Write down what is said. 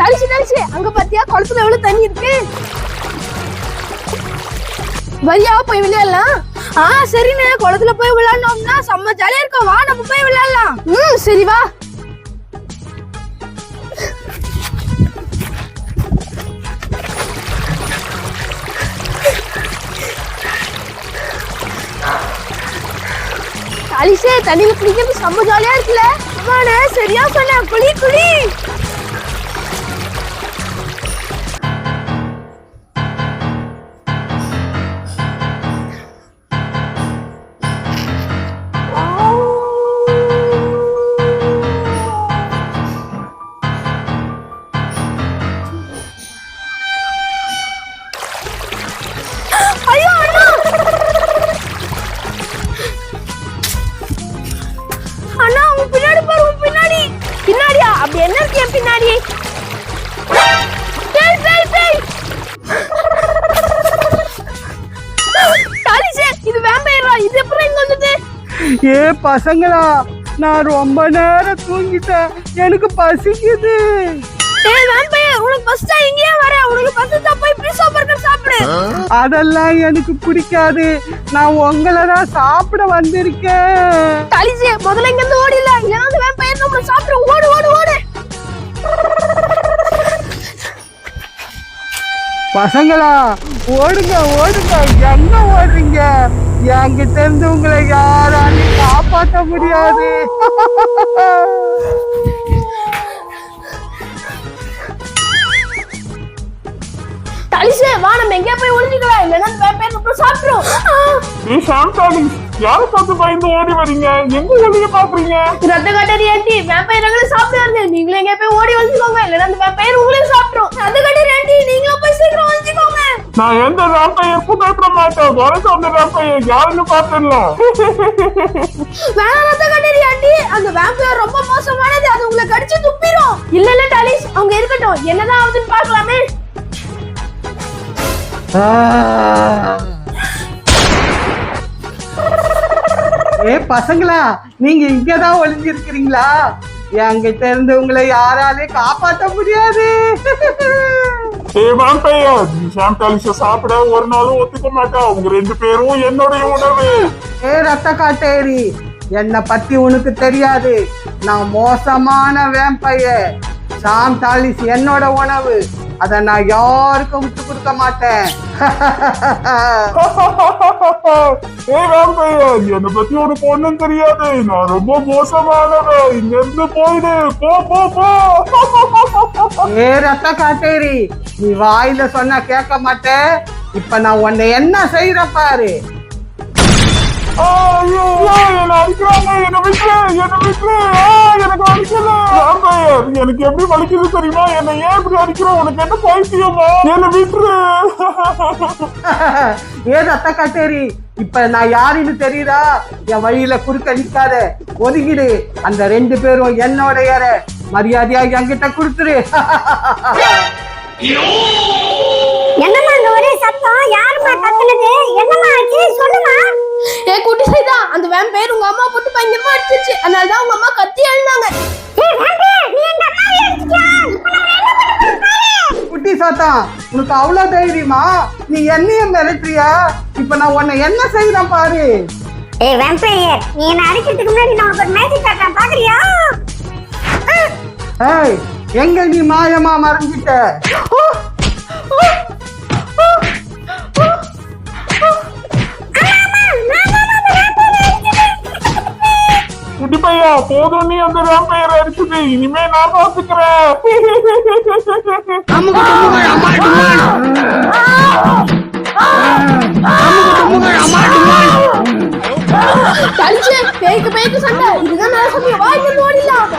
தளிச்சு தளிச்சு அங்க பாத்தியா? குளத்துல எவ்வளவு தண்ணி இருக்கு? வரியா போய் விளையாடலாம். ஆ சரிண்ணே. குளத்துல போய் விளையாடணும்னா செம்ம ஜாலியா இருக்கும். வா நம்ம போய் விளையாடலாம். ம் சரி வா. அலிஷே தண்ணியில் குளிக்கிறது செம்ம ஜாலியா இருக்குல்ல? சரியா சொன்ன குளி குளி. அண்ணா உன் பின்னாடி பாரு உன் பின்னாடி. பின்னாடியா? அப்படி என்ன இருக்கு என் பின்னாடி? பேய் பேய் பேய். தாலிசே இது வேம்பயரா? இது எப்படி இங்க வந்தது ஏ பசங்களா நான் ரொம்ப நேரம் தூங்கிட்டேன். எனக்கு பசிக்குது. ஏய் வேம்பயர் உனக்கு ஃபர்ஸ்டா இங்கேயே வர உனக்கு போய் பீஸா பர்கர் சாப்பிடு அதெல்லாம் எனக்கு பிடிக்காது. நான் உங்களை தான் சாப்பிட வந்திருக்கேன். தாலிசே முதல்ல இங்க இருந்து ஓடில வேம்பயர் நம்மள சாப்பிடு. ஓடு ஓடு ஓடு. பசங்களா ஓடுங்க ஓடுங்க. எங்க ஓடுறீங்க? என்கிட்ட இருந்து உங்களை யாராலையும் காப்பாற்ற முடியாது. தாலிசே வா நம்ம எங்கேயா போய் ஒளிஞ்சுக்கலாம். இல்லனா அந்த வேம்பயர் நம்மள சாப்பிடும் நீ சாந்தாலி யாரை பார்த்து பயந்து ஓடி வரீங்க எங்க ஒளிய பாக்குறீங்க ரத்த கட்டரி ஆண்டி. வேம்பயர் எங்களை சாப்பிடாரு நீங்களும் எங்க போய் ஓடி ஒளிஞ்சுக்கோங்க. இல்லனா அந்த வேம்பயர் உங்களையும் சாப்பிடும் ரத்த கட்டரி ஆண்டி. நீங்களும் போய் சீக்கிரம் ஒளிஞ்சுக்கோங்க. நான் எந்த ராம்பையருக்கும் பயப்பட மாட்டேன். வரைக்கும் அந்த ராம்பையர் யாருன்னு பாத்துடலாம் வேணாம் ரத்த கட்டரி ஆண்டி. அந்த வேம்பயர் ரொம்ப மோசமானது. அது உங்களை கடிச்சு துப்பிடும் இல்ல இல்ல டாலிஸ். அவங்க இருக்கட்டும். என்னதான் ஆகுதுன்னு பார்க்கலாமே. ஏ பசங்களா நீங்க இங்கதான் ஒளிஞ்சிருக்கிறீங்களா? என்கிட்ட இருந்து உங்களை யாராலையும் காப்பாற்ற முடியாது. சாப்பிட ஒரு நாளும் ஒத்துக்க மாட்டா. உங்க ரெண்டு பேரும் என்னுடைய உணவு. ஏ ரத்த காட்டேரி என்னை பத்தி உனக்கு தெரியாது. நான் மோசமான வேம்பைய சாம் தாலிஸ் என்னோட உணவு. அதை நான் யாருக்கும் விட்டு கொடுக்க மாட்டேன். என்னை பத்தி உனக்கு ஒண்ணும் தெரியாது. நான் ரொம்ப மோசமானவன். இங்க இருந்து போயிடு. போ போ போ. ஏ ரத்த காட்டேரி நீ வாயில சொன்னா கேட்க மாட்டேன் இப்ப நான் உன்னை என்ன செய்யற பாரு. ஐயோ, என்ன அடிக்கிறாங்க, என்னை விட்டுரு, என்னை எனக்கு வலிக்கல. ராம்பையர், எனக்கு எப்படி வலிக்குது தெரியுமா என்ன ஏன் இப்படி அடிக்கிறோம் உனக்கு என்ன பைத்தியமா என்ன விட்டுரு ஏ ரத்த கட்டேரி இப்ப நான் யாருன்னு தெரியுதா? என் வழியில குறுக்க நிக்காத. ஒதுங்கிடு. அந்த ரெண்டு பேரும் என்னோட ஏற. மரியாதையா என்கிட்ட கொடுத்துரு. என்னம்மா அங்க ஒரே சத்தம்? யாருமா கத்துனது? என்னம்மா ஆச்சு? சொல்லுமா ஏ குட்டி சைதா அந்த வேம்பயர் உங்க அம்மா போட்டு பயங்கரமா அடிச்சிருச்சு. அதனால தான் உங்க அம்மா கத்தி எழுந்தாங்க பாரு. குட்டி சாத்தா உனக்கு அவ்வளவு தைரியமா? நீ என்னைய மிரட்டுறியா? இப்ப நான் உன்னை என்ன செய்யறேன் பாரு? ஏய் வேம்பையர் நீ என்ன அடிக்கிறதுக்கு முன்னாடி நான் ஒரு மேஜிக் காட்டுறேன் பாக்குறியா ஏய் எங்க நீ மாயமா மறைஞ்சிட்ட? போதும் நீ அந்த ராம்பையர் அடிச்சது இனிமே நான் பாத்துக்கிறேன். பேய்க்கு பேய்க்கு சண்டை. இதுதான் நான் சமயம் வாய்க்கு ஓடிடலாம்